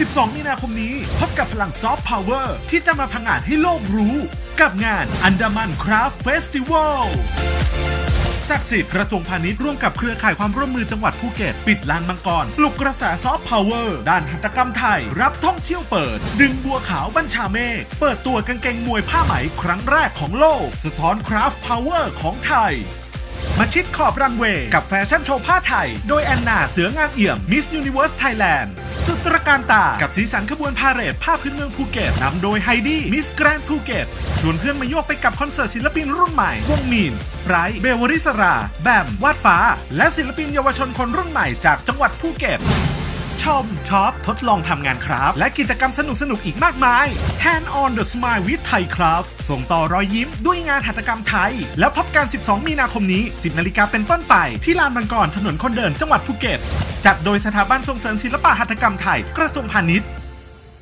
12 มีนาคมนี้ พบกับพลังซอฟต์พาวเวอร์ที่จะมาพังอาจให้โลกรู้ กับงานอันดามันคราฟเฟสติวัลศักดิ์สิทธิ์กระทรวงพาณิชย์ร่วมกับเครือข่ายความร่วมมือจังหวัดภูเก็ต ปิดลานมังกร ปลุกกระแสซอฟต์พาวเวอร์ ด้านหัตถกรรมไทย รับท่องเที่ยวเปิด ดึงบัวขาวบัญชาเมฆเปิดตัวกางเกงมวยผ้าไหมครั้งแรกของโลก สะท้อนคราฟต์พาวเวอร์ของไทย มาชิดขอบรันเวย์กับแฟชั่นโชว์ผ้าไทย โดยแอนนาเสืองามเอี่ยมมิสยูนิเวิร์สไทยแลนด์ สุดตระการตา กับสีสันขบวนพาเหรดภาพพื้นเมืองภูเก็ตนำโดยไฮดี้มิสแกรนภูเก็ตชวนเพื่อนมาโยกไปกับคอนเสิร์ตศิลปินรุ่นใหม่ วงมีน สไปรท์เบเวริสรา แบม วาดฟ้า และศิลปินเยาวชนคนรุ่นใหม่จากจังหวัดภูเก็ต ชมช็อปทดลองทำงานครับ และกิจกรรมสนุกสนุกๆอีกมากมาย Hand on the Smile with Thai Craft ส่งต่อรอยยิ้มด้วยงานหัตถกรรมไทย แล้วพบกัน 12 มีนาคมนี้ 10 นาฬิกาเป็นต้นไป ที่ลานบางกรถนนคนเดินจังหวัดภูเก็ต จัดโดยสถาบันส่งเสริมศิลปะหัตถกรรมไทยกระทรวงพาณิชย์